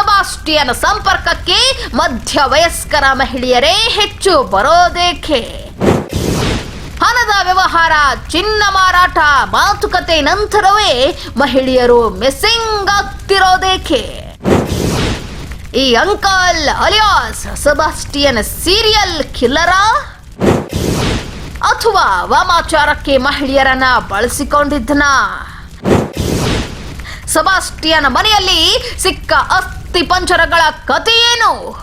Sebastian ಸಂಪರ್ಕಕ್ಕೆ ಮಧ್ಯ ವಯಸ್ಕರ ಮಹಿಳೆಯರೇ ಹೆಚ್ಚು ಬರೋದೇಕೆ? ಹಣದ ವ್ಯವಹಾರ, ಚಿನ್ನ ಮಾರಾಟ, ಮಾತುಕತೆ ನಂತರವೇ ಮಹಿಳೆಯರು ಮಿಸ್ಸಿಂಗ್ ಆಗ್ತಿರೋದೇಕೆ? ಈ ಅಂಕಲ್ ಅಲಿಯಾಸ್ ಸಬಾಸ್ಟಿಯನ್ ಸೀರಿಯಲ್ ಕಿಲ್ಲರ? ಅಥವಾ ವಾಮಾಚಾರಕ್ಕೆ ಮಹಿಳೆಯರನ್ನ ಬಳಸಿಕೊಂಡಿದ್ದನ? ಸಬಾಸ್ಟಿಯನ್ ಮನೆಯಲ್ಲಿ ಸಿಕ್ಕ ಪಂಚರಗಳ ಕಥೆ ಏನು?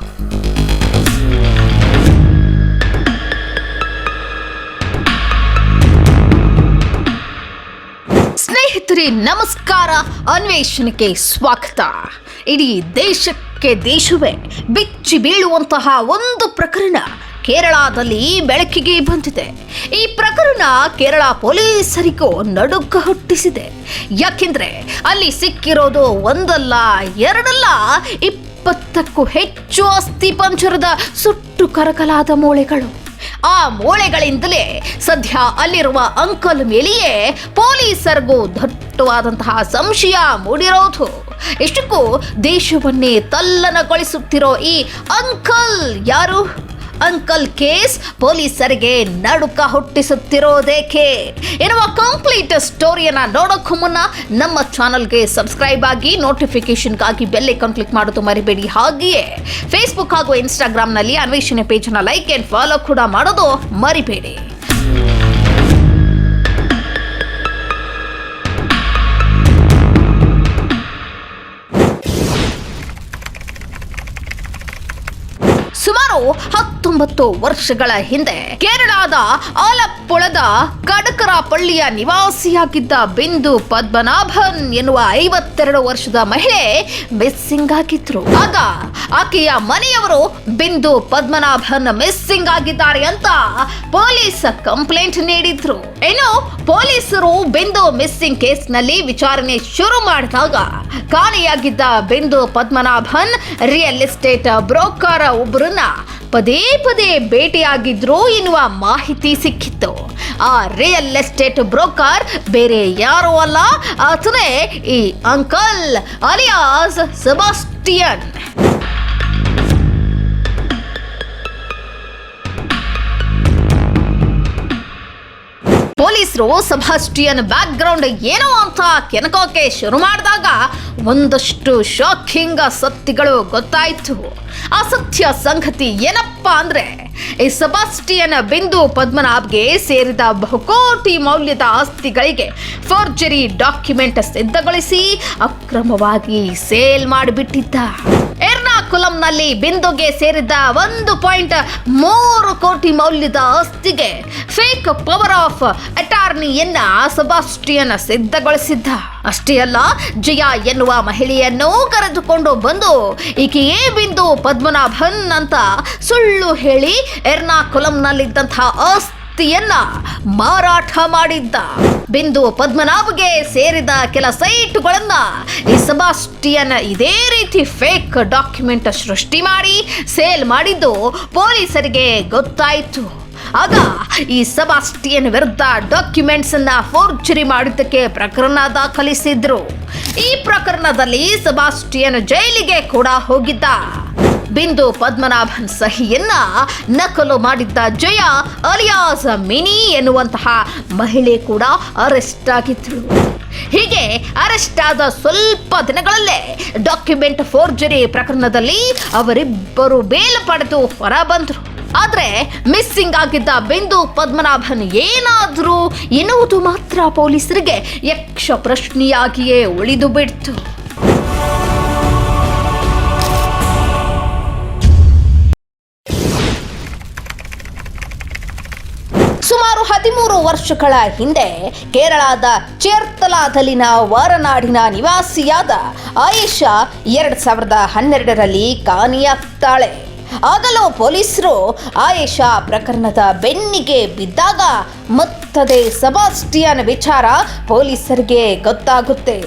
ಸ್ನೇಹಿತರೆ ನಮಸ್ಕಾರ. ಅನ್ವೇಷಣೆಗೆ ಸ್ವಾಗತ. ಇಡೀ ದೇಶಕ್ಕೆ ದೇಶವೇ ಬಿಚ್ಚಿ ಬೀಳುವಂತಹ ಒಂದು ಪ್ರಕರಣ ಕೇರಳದಲ್ಲಿ ಬೆಳಕಿಗೆ ಬಂದಿದೆ. ಈ ಪ್ರಕರಣ ಕೇರಳ ಪೊಲೀಸರಿಗೂ ನಡುಕ ಹುಟ್ಟಿಸಿದೆ. ಯಾಕೆಂದ್ರೆ ಅಲ್ಲಿ ಸಿಕ್ಕಿರೋದು ಒಂದಲ್ಲ, ಎರಡಲ್ಲ, ಇಪ್ಪತ್ತಕ್ಕೂ ಹೆಚ್ಚು ಅಸ್ಥಿ ಪಂಜರದ ಸುಟ್ಟು ಕರಕಲಾದ ಮೂಳೆಗಳು. ಆ ಮೂಳೆಗಳಿಂದಲೇ ಸದ್ಯ ಅಲ್ಲಿರುವ ಅಂಕಲ್ ಮೇಲೆಯೇ ಪೊಲೀಸರಿಗೂ ದಟ್ಟವಾದಂತಹ ಸಂಶಯ ಮೂಡಿರೋದು. ಇಷ್ಟಕ್ಕೂ ದೇಶವನ್ನೇ ತಲ್ಲನಗೊಳಿಸುತ್ತಿರೋ ಈ ಅಂಕಲ್ ಯಾರು? ಅಂಕಲ್ ಕೇಸ್ ಪೊಲೀಸರಿಗೆ ನಡುಕ ಹುಟ್ಟಿಸುತ್ತಿರೋದೇಕೆ? ಎನ್ನುವ ಕಂಪ್ಲೀಟ್ ಸ್ಟೋರಿಯನ್ನ ನೋಡೋಕ್ಕೂ ಮುನ್ನ ನಮ್ಮ ಚಾನಲ್ಗೆ ಸಬ್ಸ್ಕ್ರೈಬ್ ಆಗಿ ನೋಟಿಫಿಕೇಶನ್ಗಾಗಿ ಬೆಲ್ ಐಕಾನ್ ಕ್ಲಿಕ್ ಮಾಡೋದು ಮರಿಬೇಡಿ. ಹಾಗೆಯೇ ಫೇಸ್ಬುಕ್ ಹಾಗೂ ಇನ್ಸ್ಟಾಗ್ರಾಮ್ನಲ್ಲಿ ಅನ್ವೇಷಣೆ ಪೇಜ್ನ ಲೈಕ್ ಆ್ಯಂಡ್ ಫಾಲೋ ಕೂಡ ಮಾಡೋದು ಮರಿಬೇಡಿ. ಸುಮಾರು ಹತ್ತೊಂಬತ್ತು ವರ್ಷಗಳ ಹಿಂದೆ ಕೇರಳದ ಆಲಪ್ಪುಳದ ಕಡಕರಪಳ್ಳಿಯ ನಿವಾಸಿಯಾಗಿದ್ದ ಬಿಂದು ಪದ್ಮನಾಭನ್ ಎನ್ನುವ ಐವತ್ತೆರಡು ವರ್ಷದ ಮಹಿಳೆ ಮಿಸ್ಸಿಂಗ್ ಆಗಿದ್ರು. ಆಗ ಆಕೆಯ ಮನೆಯವರು ಬಿಂದು ಪದ್ಮನಾಭನ್ ಮಿಸ್ಸಿಂಗ್ ಆಗಿದ್ದಾರೆ ಅಂತ ಪೊಲೀಸ್ ಕಂಪ್ಲೇಂಟ್ ನೀಡಿದ್ರು. ಏನು ಪೊಲೀಸರು ಬಿಂದು ಮಿಸ್ಸಿಂಗ್ ಕೇಸ್ನಲ್ಲಿ ವಿಚಾರಣೆ ಶುರು ಮಾಡಿದಾಗ ಕಾಣೆಯಾಗಿದ್ದ ಬಿಂದು ಪದ್ಮನಾಭನ್ ರಿಯಲ್ ಎಸ್ಟೇಟ್ ಬ್ರೋಕರ್ ಒಬ್ಬರನ್ನ ಪದೇ ಪದೇ ಭೇಟಿಯಾಗಿದ್ರು ಎನ್ನುವ ಮಾಹಿತಿ ಸಿಕ್ಕಿತ್ತು. ಆ ರಿಯಲ್ ಎಸ್ಟೇಟ್ ಬ್ರೋಕರ್ ಬೇರೆ ಯಾರೂ ಅಲ್ಲ, ಆತನೇ ಈ ಅಂಕಲ್ ಅಲಿಯಾಸ್ ಸಬಾಸ್ಟಿಯನ್. ಪೊಲೀಸರು ಸಬಾಸ್ಟಿಯನ್ ಬ್ಯಾಕ್ ಗ್ರೌಂಡ್ ಏನೋ ಅಂತ ಕೆನಕೋಕೆ ಶುರು ಮಾಡಿದಾಗ ಒಂದಷ್ಟು ಶಾಕಿಂಗ್ ಸತ್ಯಗಳು ಗೊತ್ತಾಯಿತು. ಸತ್ಯ ಸಂಗತಿ ಏನಪ್ಪಾ ಅಂದ್ರೆ, ಈ ಸಬಾಸ್ಟಿಯನ್ ಬಿಂದು ಪದ್ಮನಾಭ್ಗೆ ಸೇರಿದ ಬಹುಕೋಟಿ ಮೌಲ್ಯದ ಆಸ್ತಿಗಳಿಗೆ ಫೋರ್ಜರಿ ಡಾಕ್ಯುಮೆಂಟ್ ಸಿದ್ಧಗೊಳಿಸಿ ಅಕ್ರಮವಾಗಿ ಸೇಲ್ ಮಾಡಿಬಿಟ್ಟಿದ್ದ. ಎರ್ನಾಕುಲಂನಲ್ಲಿ ಬಿಂದುಗೆ ಸೇರಿದ ಒಂದು ಪಾಯಿಂಟ್ ಮೂರು ಕೋಟಿ ಮೌಲ್ಯದ ಆಸ್ತಿಗೆ ಫೇಕ್ ಪವರ್ ಆಫ್ ಅಟಾರ್ನಿಯನ್ನ ಸಬಾಸ್ಟಿಯನ್ನ ಸಿದ್ಧಗೊಳಿಸಿದ್ದ. ಅಷ್ಟೇ ಅಲ್ಲ, ಜಯ ಎನ್ನುವ ಮಹಿಳೆಯನ್ನು ಕರೆದುಕೊಂಡು ಬಂದು ಈಕೆಯೇ ಬಿಂದು ಪದ್ಮನಾಭನ್ ಅಂತ ಸುಳ್ಳು ಹೇಳಿ ಎರ್ನಾಕುಲಂನಲ್ಲಿದ್ದಂತಹ ಆಸ್ತಿಯನ್ನ ಮಾರಾಟ ಮಾಡಿದ್ದ. ಬಿಂದು ಪದ್ಮನಾಭಗೆ ಸೇರಿದ ಕೆಲ ಸೈಟುಗಳನ್ನ ಈ ಸಬಾಸ್ಟಿಯನ್ ಇದೇ ರೀತಿ ಫೇಕ್ ಡಾಕ್ಯುಮೆಂಟ್ ಸೃಷ್ಟಿ ಮಾಡಿ ಸೇಲ್ ಮಾಡಿದ್ದು ಪೊಲೀಸರಿಗೆ ಗೊತ್ತಾಯಿತು. ಆಗ ಈ ಸಬಾಸ್ಟಿಯನ್ ವಿರುದ್ಧ ಡಾಕ್ಯುಮೆಂಟ್ಸ್ ಅನ್ನ ಫೋರ್ಜರಿ ಮಾಡಿದ್ದಕ್ಕೆ ಪ್ರಕರಣ ದಾಖಲಿಸಿದ್ರು. ಈ ಪ್ರಕರಣದಲ್ಲಿ ಸಬಾಸ್ಟಿಯನ್ ಜೈಲಿಗೆ ಕೂಡ ಹೋಗಿದ್ದ. ಬಿಂದು ಪದ್ಮನಾಭನ್ ಸಹಿಯನ್ನ ನಕಲು ಮಾಡಿದ್ದ ಜಯ ಅಲಿಯಾಸ್ ಮಿನಿ ಎನ್ನುವಂತಹ ಮಹಿಳೆ ಕೂಡ ಅರೆಸ್ಟ್ ಆಗಿದ್ರು ಹೀಗೆ ಅರೆಸ್ಟ್ ಆದ ಸ್ವಲ್ಪ ದಿನಗಳಲ್ಲೇ ಡಾಕ್ಯುಮೆಂಟ್ ಫೋರ್ಜರಿ ಪ್ರಕರಣದಲ್ಲಿ ಅವರಿಬ್ಬರು ಬೇಲ್ ಪಡೆದು ಹೊರ ಬಂದ್ರು ಆದ್ರೆ ಮಿಸ್ಸಿಂಗ್ ಆಗಿದ್ದ ಬಿಂದು ಪದ್ಮನಾಭನ್ ಏನಾದ್ರು ಎನ್ನುವುದು ಮಾತ್ರ ಪೊಲೀಸರಿಗೆ ಯಕ್ಷ ಪ್ರಶ್ನೆಯಾಗಿಯೇ ಉಳಿದು ಬಿಡ್ತು. ಸುಮಾರು ಹದಿಮೂರು ವರ್ಷಗಳ ಹಿಂದೆ ಕೇರಳದ ಚೇರ್ತಲಾದಲ್ಲಿನ ವಾರನಾಡಿನ ನಿವಾಸಿಯಾದ ಆಯೇಷಾ ಎರಡ್ ಸಾವಿರದ ಹನ್ನೆರಡರಲ್ಲಿ ಕಾಣೆಯಾಗ್ತಾಳೆ. ಆಗಲೂ ಪೊಲೀಸರು ಆಯೇಷಾ ಪ್ರಕರಣದ ಬೆನ್ನಿಗೆ ಬಿದ್ದಾಗ ಮತ್ತದೇ ಸಬಾಸ್ಟಿಯನ್ ವಿಚಾರ ಪೊಲೀಸರಿಗೆ ಗೊತ್ತಾಗುತ್ತೆ.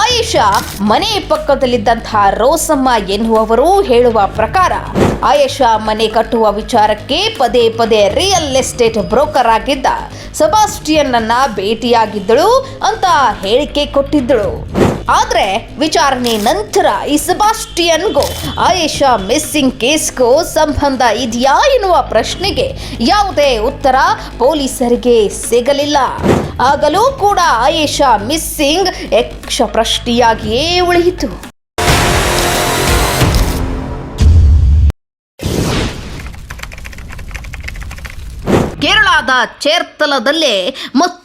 ಆಯೇಷಾ ಮನೆ ಪಕ್ಕದಲ್ಲಿದ್ದಂತಹ ರೋಸಮ್ಮ ಎನ್ನುವವರು ಹೇಳುವ ಪ್ರಕಾರ, ಆಯೇಷಾ ಮನೆ ಕಟ್ಟುವ ವಿಚಾರಕ್ಕೆ ಪದೇ ಪದೇ ರಿಯಲ್ ಎಸ್ಟೇಟ್ ಬ್ರೋಕರ್ ಆಗಿದ್ದ ಸಬಾಸ್ಟಿಯನ್ ಅನ್ನ ಭೇಟಿಯಾಗಿದ್ದಳು ಅಂತ ಹೇಳಿಕೆ ಕೊಟ್ಟಿದ್ದಳು. ಆದ್ರೆ ವಿಚಾರಣೆ ನಂತರ ಈ ಸೆಬಾಸ್ಟಿಯನ್ಗೂ ಆಯೇಷಾ ಮಿಸ್ಸಿಂಗ್ ಕೇಸ್ಗೂ ಸಂಬಂಧ ಇದೆಯಾ ಎನ್ನುವ ಪ್ರಶ್ನೆಗೆ ಯಾವುದೇ ಉತ್ತರ ಪೊಲೀಸರಿಗೆ ಸಿಗಲಿಲ್ಲ. ಆಗಲೂ ಕೂಡ ಆಯೇಷಾ ಮಿಸ್ಸಿಂಗ್ ಯಕ್ಷ ಪ್ರಶ್ನೆಯಾಗಿಯೇ ಉಳಿಯಿತು. ಕೇರಳದ ಚೇರ್ತಲದಲ್ಲೇ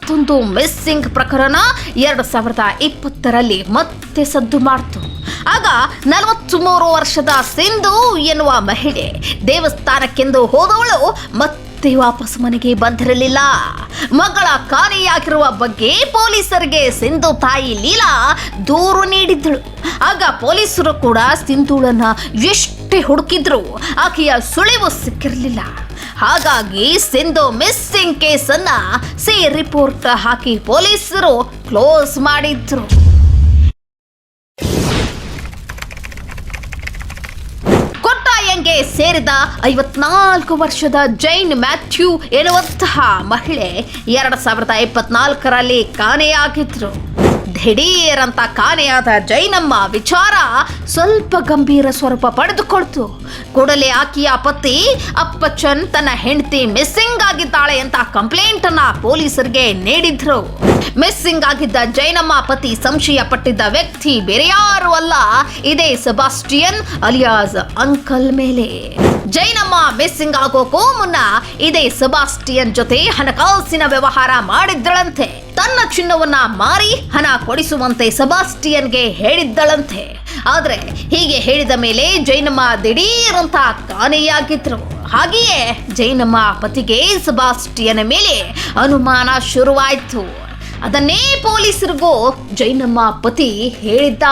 ಮತ್ತೊಂದು ಮಿಸ್ಸಿಂಗ್ ಪ್ರಕರಣ ಎರಡು ಸಾವಿರದ ಇಪ್ಪತ್ತರಲ್ಲಿ ಮತ್ತೆ ಸದ್ದು ಮಾಡ್ತು. ಆಗ ನಲವತ್ತ್ ಮೂರು ವರ್ಷದ ಸಿಂಧು ಎನ್ನುವ ಮಹಿಳೆ ದೇವಸ್ಥಾನಕ್ಕೆಂದು ಹೋದವಳು ಮತ್ತೆ ವಾಪಸ್ ಮನೆಗೆ ಬಂದಿರಲಿಲ್ಲ. ಮಗಳ ಕಾಣೆಯಾಗಿರುವ ಬಗ್ಗೆ ಪೊಲೀಸರಿಗೆ ಸಿಂಧು ತಾಯಿ ಲೀಲಾ ದೂರು ನೀಡಿದ್ದಳು. ಆಗ ಪೊಲೀಸರು ಕೂಡ ಸಿಂಧುಳನ್ನ ಎಷ್ಟೇ ಹುಡುಕಿದ್ರು ಆಕೆಯ ಸುಳಿವು ಸಿಕ್ಕಿರಲಿಲ್ಲ. ಹಾಗಾಗಿ ಸಿಂಧು ಮಿಸ್ಸಿಂಗ್ ಕೇಸನ್ನ ಸಿ ರಿಪೋರ್ಟ್ ಹಾಕಿ ಪೊಲೀಸರು ಕ್ಲೋಸ್ ಮಾಡಿದ್ರು. ಕೊಟ್ಟಾಯಂಗೆ ಸೇರಿದ ಐವತ್ನಾಲ್ಕು ವರ್ಷದ ಜೈನ್ ಮ್ಯಾಥ್ಯೂ ಎನ್ನುವಂತಹ ಮಹಿಳೆ ಎರಡ್ ಸಾವಿರದ ಇಪ್ಪತ್ನಾಲ್ಕರಲ್ಲಿ ಕಾಣೆಯಾಗಿದ್ರು. ದಿಢೀರಂತ ಕಾಣೆಯಾದ ಜೈನಮ್ಮ ವಿಚಾರ ಸ್ವಲ್ಪ ಗಂಭೀರ ಸ್ವರೂಪ ಪಡೆದುಕೊಳ್ತು. ಕೂಡಲೇ ಆಕೆಯ ಪತಿ, ಅಪ್ಪಚ್ಚನ್ ತನ್ನ ಹೆಂಡತಿ ಮಿಸ್ಸಿಂಗ್ ಆಗಿದ್ದಾಳೆ ಅಂತ ಕಂಪ್ಲೇಂಟ್ ಅನ್ನ ಪೊಲೀಸರಿಗೆ ನೀಡಿದ್ರು. ಮಿಸ್ಸಿಂಗ್ ಆಗಿದ್ದ ಜೈನಮ್ಮ ಪತಿ ಸಂಶಯ ಪಟ್ಟಿದ್ದ ವ್ಯಕ್ತಿ ಬೇರೆ ಯಾರು ಅಲ್ಲ, ಇದೇ ಸಬಾಸ್ಟಿಯನ್ ಅಲಿಯಾಸ್ ಅಂಕಲ್ ಮೇಲೆ. ಜೈನಮ್ಮ ಮಿಸ್ಸಿಂಗ್ ಆಗೋಕೋ ಮುನ್ನ ಇದೇ ಸಬಾಸ್ಟಿಯನ್ ಜೊತೆ ಹಣಕಾಸಿನ ವ್ಯವಹಾರ ಮಾಡಿದ್ದಳಂತೆ ತನ್ನ ಚಿನ್ನವನ್ನ ಮಾರಿ ಹಣ ಕೊಡಿಸುವಂತೆ ಸಬಾಸ್ಟಿಯನ್ಗೆ ಹೇಳಿದ್ದಳಂತೆ. ಆದ್ರೆ ಹೀಗೆ ಹೇಳಿದ ಮೇಲೆ ಜೈನಮ್ಮ ದಿಢೀರಂತ ಕಾಣೆಯಾಗಿದ್ರು. ಹಾಗೆಯೇ ಜೈನಮ್ಮ ಪತಿಗೆ ಸಬಾಸ್ಟಿಯನ ಮೇಲೆ ಅನುಮಾನ ಶುರುವಾಯ್ತು. ಅದನ್ನೇ ಪೊಲೀಸರಿಗೂ ಜೈನಮ್ಮ ಪತಿ ಹೇಳಿದ್ದ.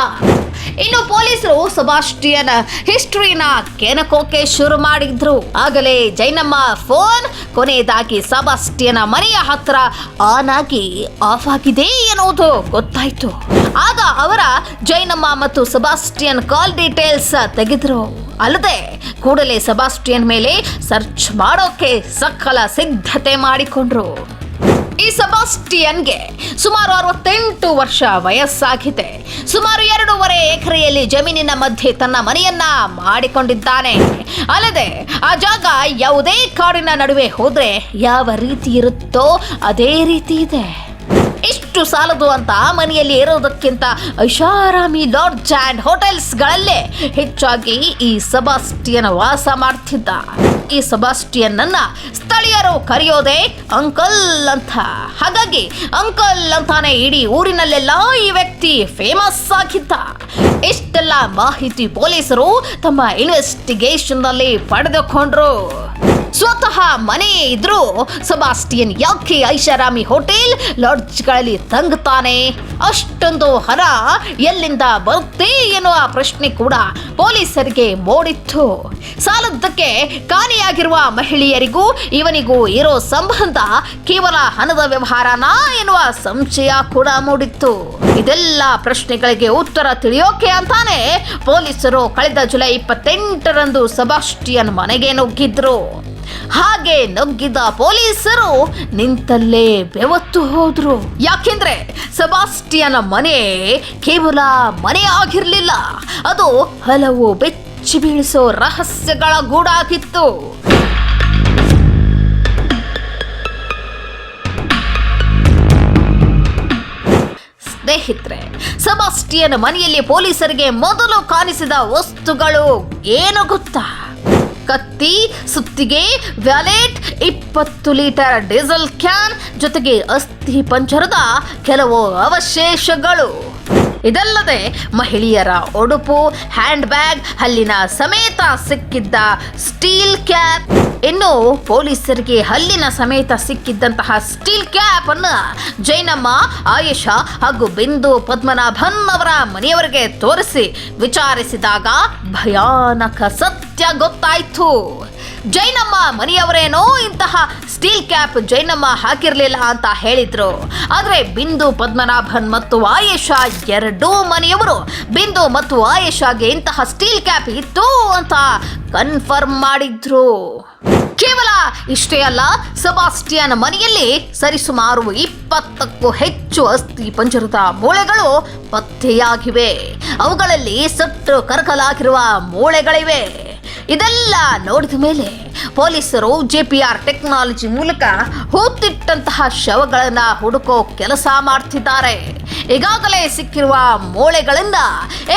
ಇನ್ನು ಪೊಲೀಸರು ಸಬಾಸ್ಟಿಯನ್ ಹಿಸ್ಟ್ರಿನ ಕೆನಕೋಕೆ ಶುರು ಮಾಡಿದ್ರು. ಆಗಲೇ ಜೈನಮ್ಮ ಫೋನ್, ಕೊನೆಯದಾಗಿ ಸಬಾಸ್ಟಿಯನ ಮನೆಯ ಹತ್ರ ಆನ್ ಆಗಿ ಆಫ್ ಆಗಿದೆ ಎನ್ನುವುದು ಗೊತ್ತಾಯ್ತು. ಆಗ ಅವರ ಜೈನಮ್ಮ ಮತ್ತು ಸಬಾಸ್ಟಿಯನ್ ಕಾಲ್ ಡೀಟೇಲ್ಸ್ ತೆಗೆದ್ರು. ಅಲ್ಲದೆ ಕೂಡಲೇ ಸಬಾಸ್ಟಿಯನ್ ಮೇಲೆ ಸರ್ಚ್ ಮಾಡೋಕೆ ಸಕಲ ಸಿದ್ಧತೆ ಮಾಡಿಕೊಂಡ್ರು. ಈ ಸಬಾಸ್ಟಿಯನ್ಗೆ ಸುಮಾರು ಅರವತ್ತೆಂಟು ವರ್ಷ ವಯಸ್ಸಾಗಿದೆ. ಸುಮಾರು ಎರಡೂವರೆ ಎಕರೆಯಲ್ಲಿ ಜಮೀನಿನ ಮಧ್ಯೆ ತನ್ನ ಮನೆಯನ್ನ ಮಾಡಿಕೊಂಡಿದ್ದಾನೆ. ಅಲ್ಲದೆ, ಆ ಜಾಗ ಯಾವುದೇ ಕಾಡಿನ ನಡುವೆ ಹೋದ್ರೆ ಯಾವ ರೀತಿ ಇರುತ್ತೋ ಅದೇ ರೀತಿ ಇದೆ. ಇಷ್ಟು ಸಾಲದು ಅಂತ ಮನೆಯಲ್ಲಿ ಇರೋದಕ್ಕಿಂತ ಐಷಾರಾಮಿ ಲಾಡ್ಜ್ ಆ್ಯಂಡ್ ಹೋಟೆಲ್ಸ್ಗಳಲ್ಲೇ ಹೆಚ್ಚಾಗಿ ಈ ಸಬಾಸ್ಟಿಯನ್ ವಾಸ ಮಾಡ್ತಿದ್ದ. ಈ ಸಬಾಸ್ಟಿಯನ್ನ ಸ್ಥಳೀಯರು ಕರೆಯೋದೇ ಅಂಕಲ್ ಅಂತ. ಹಾಗಾಗಿ ಅಂಕಲ್ ಅಂತಾನೆ ಇಡೀ ಊರಿನಲ್ಲೆಲ್ಲ ಈ ವ್ಯಕ್ತಿ ಫೇಮಸ್ ಆಗಿದ್ದ. ಇಷ್ಟೆಲ್ಲ ಮಾಹಿತಿ ಪೊಲೀಸರು ತಮ್ಮ ಇನ್ವೆಸ್ಟಿಗೇಷನ್ನಲ್ಲಿ ಪಡೆದುಕೊಂಡ್ರು. ಸ್ವತಃ ಮನೆಯೇ ಇದ್ರೂ ಸಬಾಸ್ಟಿಯನ್ ಯಾಕೆ ಐಷಾರಾಮಿ ಹೋಟೆಲ್ ಲಾಡ್ಜ್ಗಳಲ್ಲಿ ತಂಗುತ್ತಾನೆ ಅಷ್ಟೊಂದು ಹಣ ಎಲ್ಲಿಂದ ಬರುತ್ತೆ ಎನ್ನುವ ಪ್ರಶ್ನೆ ಕೂಡ ಪೊಲೀಸರಿಗೆ ಮೂಡಿತ್ತು. ಸಾಲದ್ದಕ್ಕೆ ಕಾಣೆಯಾಗಿರುವ ಮಹಿಳೆಯರಿಗೂ ಇವನಿಗೂ ಇರೋ ಸಂಬಂಧ ಕೇವಲ ಹಣದ ವ್ಯವಹಾರನಾ ಎನ್ನುವ ಸಂಶಯ ಕೂಡ ಮೂಡಿತ್ತು. ಇದೆಲ್ಲ ಪ್ರಶ್ನೆಗಳಿಗೆ ಉತ್ತರ ತಿಳಿಯೋಕೆ ಅಂತಾನೆ ಪೊಲೀಸರು ಕಳೆದ ಜುಲೈ ಇಪ್ಪತ್ತೆಂಟರಂದು ಸಬಾಸ್ಟಿಯನ್ ಮನೆಗೆ ನುಗ್ಗಿದ್ರು. ಹಾಗೆ ನುಗ್ಗಿದ ಪೊಲೀಸರು ನಿಂತಲ್ಲೇ ಬೆವತ್ತು ಹೋದ್ರು. ಯಾಕೆಂದ್ರೆ ಸಬಾಸ್ಟಿಯನ ಮನೆ ಕೇವಲ ಮನೆ ಆಗಿರ್ಲಿಲ್ಲ ಅದು ಹಲವು ಬೆಚ್ಚಿ ಬೀಳಿಸೋ ರಹಸ್ಯಗಳ ಗೂಡಾಗಿತ್ತು. ಸ್ನೇಹಿತರೆ, ಸಬಾಸ್ಟಿಯನ್ ಮನೆಯಲ್ಲಿ ಪೊಲೀಸರಿಗೆ ಮೊದಲು ಕಾಣಿಸಿದ ವಸ್ತುಗಳು ಏನು ಗೊತ್ತಾ? ಕತ್ತಿ ಸುತ್ತಿಗೆ ವ್ಯಾಲೆಟ್ ಇಪ್ಪತ್ತು ಲೀಟರ್ ಡೀಸೆಲ್ ಕ್ಯಾನ್ ಜೊತೆಗೆ ಅಸ್ಥಿ ಪಂಜರದ ಕೆಲವು ಅವಶೇಷಗಳು. ಇದಲ್ಲದೆ ಮಹಿಳೆಯರ ಉಡುಪು ಹ್ಯಾಂಡ್ ಬ್ಯಾಗ್ ಹಲ್ಲಿನ ಸಮೇತ ಸಿಕ್ಕಿದ್ದ ಸ್ಟೀಲ್ ಕ್ಯಾಪ್. ಇನ್ನು ಪೊಲೀಸರಿಗೆ ಹಲ್ಲಿನ ಸಮೇತ ಸಿಕ್ಕಿದ್ದಂತಹ ಸ್ಟೀಲ್ ಕ್ಯಾಪ್ ಅನ್ನು ಜೈನಮ್ಮ, ಆಯುಷ ಹಾಗೂ ಬಿಂದು ಪದ್ಮನಾಭನ್ ಅವರ ಮನೆಯವರಿಗೆ ತೋರಿಸಿ ವಿಚಾರಿಸಿದಾಗ ಭಯಾನಕ ಸತ್ಯ ಗೊತ್ತಾಯ್ತು. ಜೈನಮ್ಮ ಮನೆಯವರೇನೋ ಇಂತಹ ಸ್ಟೀಲ್ ಕ್ಯಾಪ್ ಜೈನಮ್ಮ ಹಾಕಿರಲಿಲ್ಲ ಅಂತ ಹೇಳಿದ್ರು. ಆದರೆ ಬಿಂದು ಪದ್ಮನಾಭನ್ ಮತ್ತು ಆಯೇಷಾ ಎರಡೂ ಮನೆಯವರು ಬಿಂದು ಮತ್ತು ಆಯೇಷಾಗೆ ಇಂತಹ ಸ್ಟೀಲ್ ಕ್ಯಾಪ್ ಇತ್ತು ಅಂತ ಕನ್ಫರ್ಮ್ ಮಾಡಿದ್ರು. ಕೇವಲ ಇಷ್ಟೇ ಅಲ್ಲ, ಸಬಾಸ್ಟಿಯನ್ ಮನೆಯಲ್ಲಿ ಸರಿಸುಮಾರು ಇಪ್ಪತ್ತಕ್ಕೂ ಹೆಚ್ಚು ಅಸ್ಥಿ ಪಂಜರದ ಮೂಳೆಗಳು ಪತ್ತೆಯಾಗಿವೆ. ಅವುಗಳಲ್ಲಿ ಸತ್ತು ಕರಕಲಾಗಿರುವ ಮೂಳೆಗಳಿವೆ. ಇದೆಲ್ಲ ನೋಡಿದ ಮೇಲೆ ಪೊಲೀಸರು ಜೆಪಿಆರ್ ಟೆಕ್ನಾಲಜಿ ಮೂಲಕ ಹೂತಿಟ್ಟಂತಹ ಶವಗಳನ್ನ ಹುಡುಕೋ ಕೆಲಸ ಮಾಡ್ತಿದ್ದಾರೆ. ಈಗಾಗಲೇ ಸಿಕ್ಕಿರುವ ಮೂಳೆಗಳಿಂದ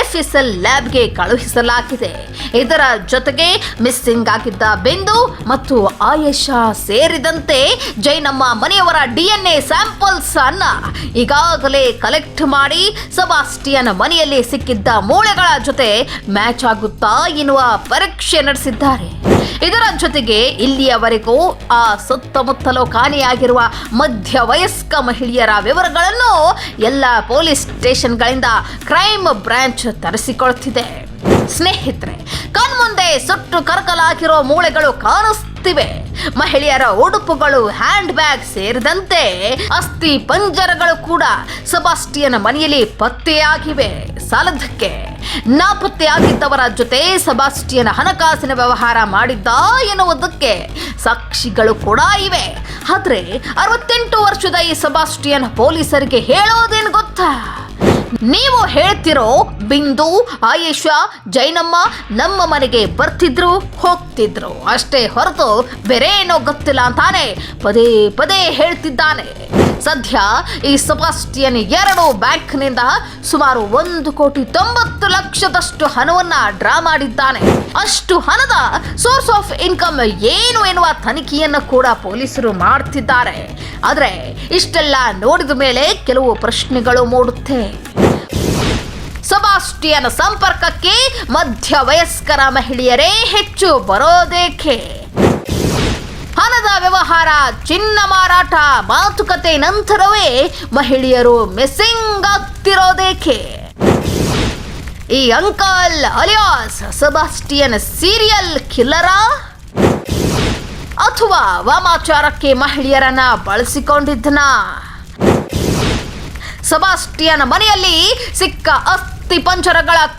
ಎಫ್ಎಸ್ಎಲ್ ಲ್ಯಾಬ್ಗೆ ಕಳುಹಿಸಲಾಗಿದೆ. ಇದರ ಜೊತೆಗೆ ಮಿಸ್ಸಿಂಗ್ ಆಗಿದ್ದ ಬಿಂದು ಮತ್ತು ಆಯೇಷಾ ಸೇರಿದಂತೆ ಜೈನಮ್ಮ ಮನೆಯವರ ಡಿಎನ್ಎ ಸ್ಯಾಂಪಲ್ಸ್ ಅನ್ನ ಈಗಾಗಲೇ ಕಲೆಕ್ಟ್ ಮಾಡಿ ಸಬಾಸ್ಟಿಯನ್ ಮನೆಯಲ್ಲಿ ಸಿಕ್ಕಿದ್ದ ಮೂಳೆಗಳ ಜೊತೆ ಮ್ಯಾಚ್ ಆಗುತ್ತಾ ಎನ್ನುವ ಪರೀಕ್ಷೆ ನಡೆಸಿದ್ದಾರೆ. ಇದರ ಜೊತೆಗೆ ಇಲ್ಲಿಯವರೆಗೂ ಆ ಸುತ್ತಮುತ್ತಲು ಕಾಣೆಯಾಗಿರುವ ಮಧ್ಯ ವಯಸ್ಕ ಮಹಿಳೆಯರ ವಿವರಗಳನ್ನು ಎಲ್ಲ ಪೊಲೀಸ್ ಸ್ಟೇಷನ್ಗಳಿಂದ ಕ್ರೈಮ್ ಬ್ರಾಂಚ್ ತರಿಸಿಕೊಳ್ತಿದೆ. ಸ್ನೇಹಿತರೆ, ಕಣ್ಮುಂದೆ ಸುಟ್ಟು ಕರಕಲಾಗಿರೋ ಮೂಳೆಗಳು ಕಾಣಿಸ್ತಿವೆ. ಮಹಿಳೆಯರ ಉಡುಪುಗಳು ಹ್ಯಾಂಡ್ ಬ್ಯಾಗ್ ಸೇರಿದಂತೆ ಅಸ್ಥಿ ಪಂಜರಗಳು ಕೂಡ ಸಬಾಸ್ಟಿಯನ್ ಮನೆಯಲ್ಲಿ ಪತ್ತೆಯಾಗಿವೆ. ಸಾಲದಕ್ಕೆ ನಾಪತ್ತೆಯಾಗಿದ್ದವರ ಜೊತೆ ಸಬಾಸ್ಟಿಯನ್ ಹಣಕಾಸಿನ ವ್ಯವಹಾರ ಮಾಡಿದ್ದ ಎನ್ನುವುದಕ್ಕೆ ಸಾಕ್ಷಿಗಳು ಕೂಡ ಇವೆ. ಆದ್ರೆ ಅರವತ್ತೆಂಟು ವರ್ಷದ ಈ ಸಬಾಸ್ಟಿಯನ್ ಪೊಲೀಸರಿಗೆ ಹೇಳೋದೇನು ಗೊತ್ತಾ? ನೀವು ಹೇಳ್ತಿರೋ ಬಿಂದು ಆಯೇಷಾ ಜೈನಮ್ಮ ನಮ್ಮ ಮನೆಗೆ ಬರ್ತಿದ್ರು, ಹೋಗ್ತಿದ್ರು. ಅಷ್ಟೇ ಹೊರತು ಬೇರೆ ಏನೋ ಗೊತ್ತಿಲ್ಲ ಅಂತಾನೆ ಪದೇ ಪದೇ ಹೇಳ್ತಿದ್ದಾನೆ. ಸದ್ಯ ಈ ಸಬಾಸ್ಟಿಯನ್ ಎರಡು ಬ್ಯಾಂಕ್ನಿಂದ ಸುಮಾರು ಒಂದು ಕೋಟಿ ತೊಂಬತ್ತು ಲಕ್ಷದಷ್ಟು ಹಣವನ್ನ ಡ್ರಾ ಮಾಡಿದ್ದಾನೆ. ಅಷ್ಟು ಹಣದ ಸೋರ್ಸ್ ಆಫ್ ಇನ್ಕಮ್ ಏನು ಎನ್ನುವ ತನಿಖೆಯನ್ನು ಕೂಡ ಪೊಲೀಸರು ಮಾಡ್ತಿದ್ದಾರೆ. ಆದರೆ ಇಷ್ಟೆಲ್ಲ ನೋಡಿದ ಮೇಲೆ ಕೆಲವು ಪ್ರಶ್ನೆಗಳು ಮೂಡುತ್ತೆ. ಸಬಾಸ್ಟಿಯನ್ ಸಂಪರ್ಕಕ್ಕೆ ಮಧ್ಯ ವಯಸ್ಕರ ಮಹಿಳೆಯರೇ ಹೆಚ್ಚು ಬರೋದೇಕೆ? ಹಣದ ವ್ಯವಹಾರ, ಚಿನ್ನ ಮಾರಾಟ, ಮಾತುಕತೆ ನಂತರವೇ ಮಹಿಳೆಯರು ಮಿಸ್ಸಿಂಗ್ ಆಗ್ತಿರೋದೇಕೆ? ಈ ಅಂಕಲ್ ಅಲಿಯಾಸ್ ಸಬಾಸ್ಟಿಯನ್ ಸೀರಿಯಲ್ ಕಿಲ್ಲರ? ಅಥವಾ ವಾಮಾಚಾರಕ್ಕೆ ಮಹಿಳೆಯರನ್ನ ಬಳಸಿಕೊಂಡಿದ್ದನ? ಸಬಾಸ್ಟಿಯನ್ ಮನೆಯಲ್ಲಿ ಸಿಕ್ಕ ಅಸ್ಥಿ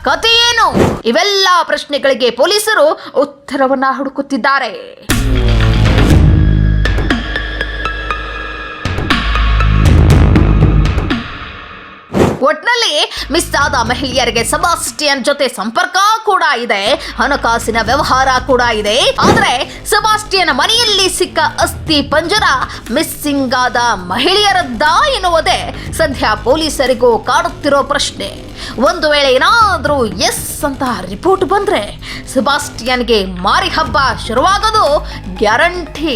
ಕಥೆ ಏನು? ಇವೆಲ್ಲ ಪ್ರಶ್ನೆಗಳಿಗೆ ಪೊಲೀಸರು ಉತ್ತರವನ್ನ ಹುಡುಕುತ್ತಿದ್ದಾರೆ. ಒಟ್ನಲ್ಲಿ ಮಿಸ್ ಆದ ಮಹಿಳೆಯರಿಗೆ ಸಬಾಸ್ಟಿಯನ್ ಜೊತೆ ಸಂಪರ್ಕ ಕೂಡ ಇದೆ, ಹಣಕಾಸಿನ ವ್ಯವಹಾರ ಕೂಡ ಇದೆ. ಆದರೆ ಸಬಾಸ್ಟಿಯನ್ ಮನೆಯಲ್ಲಿ ಸಿಕ್ಕ ಅಸ್ಥಿ ಪಂಜರ ಮಿಸ್ಸಿಂಗ್ ಆದ ಮಹಿಳೆಯರದ್ದ ಎನ್ನುವುದೇ ಸದ್ಯ ಪೊಲೀಸರಿಗೂ ಕಾಡುತ್ತಿರೋ ಪ್ರಶ್ನೆ. ಒಂದು ವೇಳೆ ಏನಾದರೂ ಎಸ್ ಅಂತ ರಿಪೋರ್ಟ್ ಬಂದ್ರೆ ಸಬಾಸ್ಟಿಯನ್ಗೆ ಮಾರಿ ಹಬ್ಬ ಶುರುವಾಗೋದು ಗ್ಯಾರಂಟಿ.